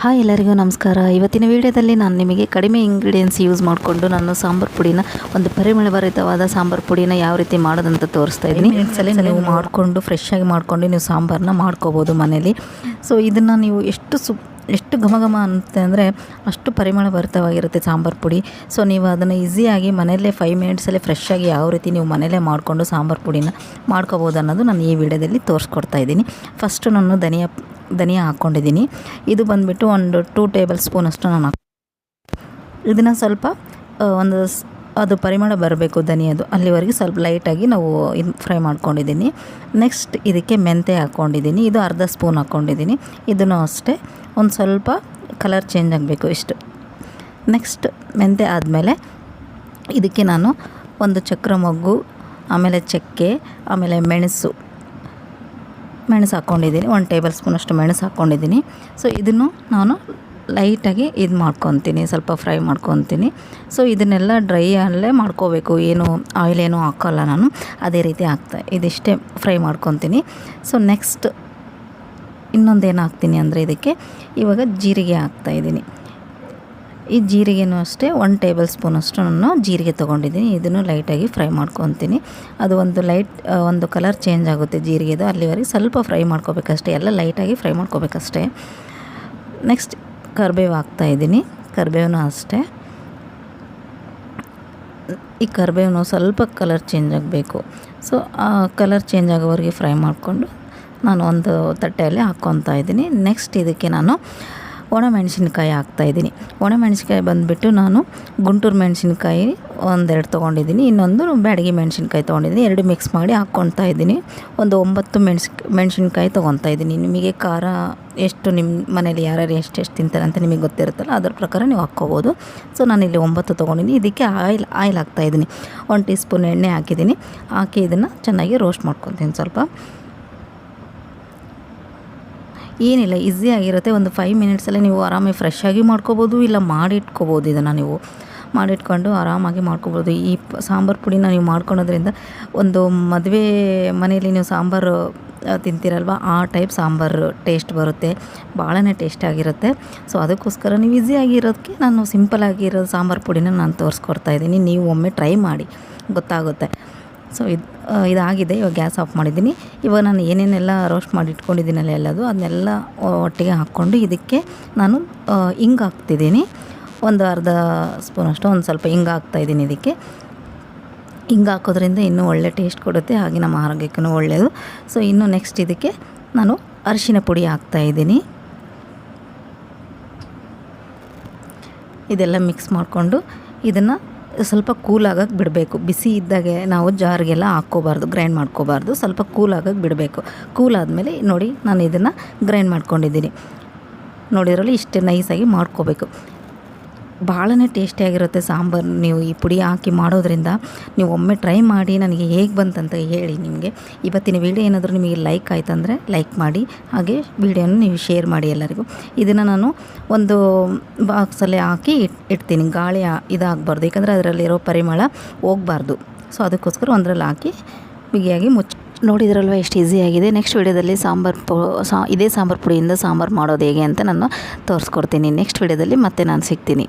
Hi ಎಲ್ಲರಿಗೂ ನಮಸ್ಕಾರ. ಇವತ್ತಿನ ವಿಡಿಯೋದಲ್ಲಿ ನಾನು ನಿಮಗೆ ಕಡಿಮೆ ಇಂಗ್ರೀಡಿಯೆಂಟ್ಸ್ ಯೂಸ್ ಮಾಡಿಕೊಂಡು ನಾನು ಸಾಂಬಾರು ಪುಡಿನ ಒಂದು ಪರಿಮಳಭರಿತವಾದ ಸಾಂಬಾರು ಪುಡಿನ ಯಾವ ರೀತಿ ಮಾಡೋದಂತ ತೋರಿಸ್ತಾ ಇದ್ದೀನಿ. ಸಲ ನೀವು ಮಾಡಿಕೊಂಡು ಫ್ರೆಶ್ ಆಗಿ ಮಾಡಿಕೊಂಡು ನೀವು ಸಾಂಬಾರನ್ನ ಮಾಡ್ಕೋಬೋದು ಮನೇಲಿ. ಸೊ ಇದನ್ನು ನೀವು ಎಷ್ಟು ಸು ಎಷ್ಟು ಘಮ ಘಮ ಅಂತ ಅಂದರೆ ಅಷ್ಟು ಪರಿಮಳ ಭರಿತವಾಗಿರುತ್ತೆ ಸಾಂಬಾರು ಪುಡಿ. ಸೊ ನೀವು ಅದನ್ನು ಈಸಿಯಾಗಿ ಮನೆಯಲ್ಲೇ ಫೈವ್ ಮಿನಿಟ್ಸಲ್ಲಿ ಫ್ರೆಶ್ ಆಗಿ ಯಾವ ರೀತಿ ನೀವು ಮನೆಯಲ್ಲೇ ಮಾಡಿಕೊಂಡು ಸಾಂಬಾರು ಪುಡಿನ ಮಾಡ್ಕೋಬೋದು ಅನ್ನೋದು ನಾನು ಈ ವಿಡಿಯೋದಲ್ಲಿ ತೋರಿಸ್ಕೊಡ್ತಾ ಇದ್ದೀನಿ. ಫಸ್ಟು ನಾನು ಧನಿಯಾ ಧನಿಯಾ ಹಾಕ್ಕೊಂಡಿದ್ದೀನಿ. ಇದು ಬಂದುಬಿಟ್ಟು ಒಂದು ಟೂ ಟೇಬಲ್ ಸ್ಪೂನ್ ಅಷ್ಟು ನಾನು ಇದನ್ನು ಸ್ವಲ್ಪ ಒಂದು ಅದು ಪರಿಮಳ ಬರಬೇಕು ಧನಿಯದು. ಅಲ್ಲಿವರೆಗೆ ಸ್ವಲ್ಪ ಲೈಟಾಗಿ ನಾವು ಇದು ಫ್ರೈ ಮಾಡ್ಕೊಂಡಿದ್ದೀನಿ. ನೆಕ್ಸ್ಟ್ ಇದಕ್ಕೆ ಮೆಂತೆ ಹಾಕ್ಕೊಂಡಿದ್ದೀನಿ ಇದು ಅರ್ಧ ಸ್ಪೂನ್ ಹಾಕ್ಕೊಂಡಿದ್ದೀನಿ ಇದನ್ನು ಅಷ್ಟೇ ಒಂದು ಸ್ವಲ್ಪ ಕಲರ್ ಚೇಂಜ್ ಆಗಬೇಕು ಇಷ್ಟು. ನೆಕ್ಸ್ಟ್ ಮೆಂತೆ ಆದಮೇಲೆ ಇದಕ್ಕೆ ನಾನು ಒಂದು ಚಕ್ರ ಮೊಗ್ಗು, ಆಮೇಲೆ ಚಕ್ಕೆ, ಆಮೇಲೆ ಮೆಣಸು. ಮೆಣಸು ಹಾಕ್ಕೊಂಡಿದ್ದೀನಿ ಒಂದು ಟೇಬಲ್ ಸ್ಪೂನಷ್ಟು ಮೆಣಸು ಹಾಕ್ಕೊಂಡಿದ್ದೀನಿ ಸೊ ಇದನ್ನು ನಾನು ಲೈಟಾಗಿ ಇದು ಮಾಡ್ಕೊತೀನಿ, ಸ್ವಲ್ಪ ಫ್ರೈ ಮಾಡ್ಕೊತೀನಿ. ಸೊ ಇದನ್ನೆಲ್ಲ ಡ್ರೈ ಅಲ್ಲೇ ಮಾಡ್ಕೋಬೇಕು. ಏನು ಆಯಿಲ್ ಏನೂ ಹಾಕೋಲ್ಲ ನಾನು. ಅದೇ ರೀತಿ ಹಾಕ್ತಾ, ಇದಿಷ್ಟೇ ಫ್ರೈ ಮಾಡ್ಕೊತೀನಿ. ಸೊ ನೆಕ್ಸ್ಟ್ ಇನ್ನೊಂದೇನು ಹಾಕ್ತೀನಿ ಅಂದರೆ ಇದಕ್ಕೆ ಇವಾಗ ಜೀರಿಗೆ ಹಾಕ್ತಾಯಿದ್ದೀನಿ ಈ ಜೀರಿಗೆನೂ ಅಷ್ಟೇ ಒನ್ ಟೇಬಲ್ ಸ್ಪೂನಷ್ಟು ನಾನು ಜೀರಿಗೆ ತೊಗೊಂಡಿದ್ದೀನಿ. ಇದನ್ನು ಲೈಟಾಗಿ ಫ್ರೈ ಮಾಡ್ಕೊತೀನಿ. ಅದು ಒಂದು ಲೈಟ್, ಒಂದು ಕಲರ್ ಚೇಂಜ್ ಆಗುತ್ತೆ ಜೀರಿಗೆದು. ಅಲ್ಲಿವರೆಗೆ ಸ್ವಲ್ಪ ಫ್ರೈ ಮಾಡ್ಕೋಬೇಕಷ್ಟೇ. ಎಲ್ಲ ಲೈಟಾಗಿ ಫ್ರೈ ಮಾಡ್ಕೋಬೇಕಷ್ಟೇ. ನೆಕ್ಸ್ಟ್ ಕರಿಬೇವು ಹಾಕ್ತಾಯಿದ್ದೀನಿ ಕರಿಬೇವೂ ಅಷ್ಟೇ. ಈ ಕರಿಬೇವು ಸ್ವಲ್ಪ ಕಲರ್ ಚೇಂಜ್ ಆಗಬೇಕು. ಸೊ ಆ ಕಲರ್ ಚೇಂಜ್ ಆಗೋವರೆಗೆ ಫ್ರೈ ಮಾಡಿಕೊಂಡು ನಾನು ಒಂದು ತಟ್ಟೆಯಲ್ಲಿ ಹಾಕ್ಕೊತಾ ಇದ್ದೀನಿ. ನೆಕ್ಸ್ಟ್ ಇದಕ್ಕೆ ನಾನು ಒಣಮೆಣಸಿನ್ಕಾಯಿ ಹಾಕ್ತಾಯಿದ್ದೀನಿ ಒಣಮೆಣಸಿನ್ಕಾಯಿ ಬಂದುಬಿಟ್ಟು ನಾನು ಗುಂಟೂರು ಮೆಣಸಿನ್ಕಾಯಿ ಒಂದೆರಡು ತೊಗೊಂಡಿದ್ದೀನಿ. ಇನ್ನೊಂದು ಬ್ಯಾಡಗಿ ಮೆಣಸಿನ್ಕಾಯಿ ತೊಗೊಂಡಿದ್ದೀನಿ. ಎರಡು ಮಿಕ್ಸ್ ಮಾಡಿ ಹಾಕ್ಕೊತಾ ಇದ್ದೀನಿ. ಒಂದು ಒಂಬತ್ತು ಮೆಣಸಿ, ಮೆಣಸಿನ್ಕಾಯಿ ತೊಗೊತಾ ಇದ್ದೀನಿ. ನಿಮಗೆ ಖಾರ ಎಷ್ಟು ನಿಮ್ಮ ಮನೇಲಿ ಯಾರ್ಯಾರು ಎಷ್ಟು ತಿಂತಾರೆ ಅಂತ ನಿಮಗೆ ಗೊತ್ತಿರುತ್ತಲ್ಲ, ಅದ್ರ ಪ್ರಕಾರ ನೀವು ಹಾಕ್ಕೋಬೋದು. ಸೊ ನಾನಿಲ್ಲಿ ಒಂಬತ್ತು ತೊಗೊಂಡಿದ್ದೀನಿ ಇದಕ್ಕೆ ಆಯಿಲ್ ಆಯಿಲ್ ಹಾಕ್ತಾಯಿದ್ದೀನಿ ಒಂದು ಟೀ ಸ್ಪೂನ್ ಎಣ್ಣೆ ಹಾಕಿದ್ದೀನಿ. ಹಾಕಿ ಇದನ್ನು ಚೆನ್ನಾಗಿ ರೋಸ್ಟ್ ಮಾಡ್ಕೊತೀನಿ ಸ್ವಲ್ಪ. ಏನಿಲ್ಲ ಈಸಿ ಆಗಿರುತ್ತೆ. ಒಂದು ಫೈವ್ ಮಿನಿಟ್ಸಲ್ಲೇ ನೀವು ಆರಾಮಾಗಿ ಫ್ರೆಶ್ ಆಗಿ ಮಾಡ್ಕೋಬೋದು, ಇಲ್ಲ ಮಾಡಿಟ್ಕೋಬೋದು ಇದನ್ನು ನೀವು. ಮಾಡಿಟ್ಕೊಂಡು ಆರಾಮಾಗಿ ಮಾಡ್ಕೋಬೋದು. ಈ ಸಾಂಬಾರು ಪುಡಿನ ನೀವು ಮಾಡ್ಕೊಳೋದ್ರಿಂದ ಒಂದು ಮದುವೆ ಮನೆಯಲ್ಲಿ ನೀವು ಸಾಂಬಾರು ತಿಂತೀರಲ್ವ, ಆ ಟೈಪ್ ಸಾಂಬಾರು ಟೇಸ್ಟ್ ಬರುತ್ತೆ. ಭಾಳನೇ ಟೇಸ್ಟ್ ಆಗಿರುತ್ತೆ. ಸೊ ಅದಕ್ಕೋಸ್ಕರ ನೀವು ಈಸಿಯಾಗಿರೋದಕ್ಕೆ ನಾನು ಸಿಂಪಲ್ ಆಗಿರೋ ಸಾಂಬಾರು ಪುಡಿನ ನಾನು ತೋರಿಸ್ಕೊಡ್ತಾ ಇದ್ದೀನಿ. ನೀವು ಒಮ್ಮೆ ಟ್ರೈ ಮಾಡಿ. ಗೊತ್ತಾಗುತ್ತೆ. ಸೊ ಇದು ಇದಾಗಿದೆ. ಇವಾಗ ಗ್ಯಾಸ್ ಆಫ್ ಮಾಡಿದ್ದೀನಿ. ಇವಾಗ ನಾನು ಏನೇನೆಲ್ಲ ರೋಸ್ಟ್ ಮಾಡಿ ಇಟ್ಕೊಂಡಿದ್ದೀನಲ್ಲ ಎಲ್ಲದು, ಅದನ್ನೆಲ್ಲ ಒಟ್ಟಿಗೆ ಹಾಕ್ಕೊಂಡು ಇದಕ್ಕೆ ನಾನು ಹಿಂಗೆ ಹಾಕ್ತಿದ್ದೀನಿ. ಒಂದು ಅರ್ಧ ಸ್ಪೂನ್ ಅಷ್ಟು, ಒಂದು ಸ್ವಲ್ಪ ಹಿಂಗೆ ಹಾಕ್ತಾಯಿದ್ದೀನಿ ಇದಕ್ಕೆ. ಹಿಂಗೆ ಹಾಕೋದ್ರಿಂದ ಇನ್ನೂ ಒಳ್ಳೆ ಟೇಸ್ಟ್ ಕೊಡುತ್ತೆ, ಹಾಗೆ ನಮ್ಮ ಆರೋಗ್ಯಕ್ಕೂ ಒಳ್ಳೆಯದು ಸೊ ಇನ್ನು ನೆಕ್ಸ್ಟ್ ಇದಕ್ಕೆ ನಾನು ಅರಿಶಿನ ಪುಡಿ ಹಾಕ್ತಾಯಿದ್ದೀನಿ ಇದೆಲ್ಲ ಮಿಕ್ಸ್ ಮಾಡಿಕೊಂಡು ಇದನ್ನು ಸ್ವಲ್ಪ ಕೂಲ್ ಆಗಕ್ಕೆ ಬಿಡಬೇಕು. ಬಿಸಿ ಇದ್ದಾಗೆ ನಾವು ಜಾರಿಗೆಲ್ಲ ಹಾಕ್ಕೋಬಾರ್ದು ಗ್ರೈಂಡ್ ಮಾಡ್ಕೋಬಾರ್ದು. ಸ್ವಲ್ಪ ಕೂಲ್ ಆಗಕ್ಕೆ ಬಿಡಬೇಕು. ಕೂಲ್ ಆದಮೇಲೆ ನೋಡಿ ನಾನು ಇದನ್ನು ಗ್ರೈಂಡ್ ಮಾಡ್ಕೊಂಡಿದ್ದೀನಿ. ನೋಡಿದ್ರಲ್ಲಿ ಇಷ್ಟೇ ನೈಸಾಗಿ ಮಾಡ್ಕೋಬೇಕು. ಭಾಳನೇ ಟೇಸ್ಟಿಯಾಗಿರುತ್ತೆ ಸಾಂಬಾರು. ನೀವು ಈ ಪುಡಿ ಹಾಕಿ ಮಾಡೋದ್ರಿಂದ ನೀವು ಒಮ್ಮೆ ಟ್ರೈ ಮಾಡಿ, ನನಗೆ ಹೇಗೆ ಬಂತಂತ ಹೇಳಿ ನಿಮಗೆ. ಇವತ್ತಿನ ವೀಡಿಯೋ ಏನಾದರೂ ನಿಮಗೆ ಲೈಕ್ ಆಯ್ತಂದರೆ ಲೈಕ್ ಮಾಡಿ, ಹಾಗೆ ವೀಡಿಯೋನ ನೀವು ಶೇರ್ ಮಾಡಿ ಎಲ್ಲರಿಗೂ. ಇದನ್ನು ನಾನು ಒಂದು ಬಾಕ್ಸಲ್ಲಿ ಹಾಕಿ ಇಟ್, ಇಡ್ತೀನಿ. ಗಾಳಿ ಇದಾಗಬಾರ್ದು. ಯಾಕಂದರೆ ಅದರಲ್ಲಿರೋ ಪರಿಮಳ ಹೋಗಬಾರ್ದು. ಸೊ ಅದಕ್ಕೋಸ್ಕರ ಒಂದರಲ್ಲಿ ಹಾಕಿ ಬಿಗಿಯಾಗಿ ಮುಚ್ಚಿ ನೋಡಿದ್ರಲ್ವ, ಎಷ್ಟು ಈಸಿ ಆಗಿದೆ. ನೆಕ್ಸ್ಟ್ ವಿಡಿಯೋದಲ್ಲಿ ಸಾಂಬಾರು ಪು, ಸಾ, ಇದೇ ಸಾಂಬಾರು ಪುಡಿಯಿಂದ ಸಾಂಬಾರು ಮಾಡೋದು ಹೇಗೆ ಅಂತ ನಾನು ತೋರಿಸ್ಕೊಡ್ತೀನಿ. ನೆಕ್ಸ್ಟ್ ವಿಡಿಯೋದಲ್ಲಿ ಮತ್ತೆ ನಾನು ಸಿಗ್ತೀನಿ.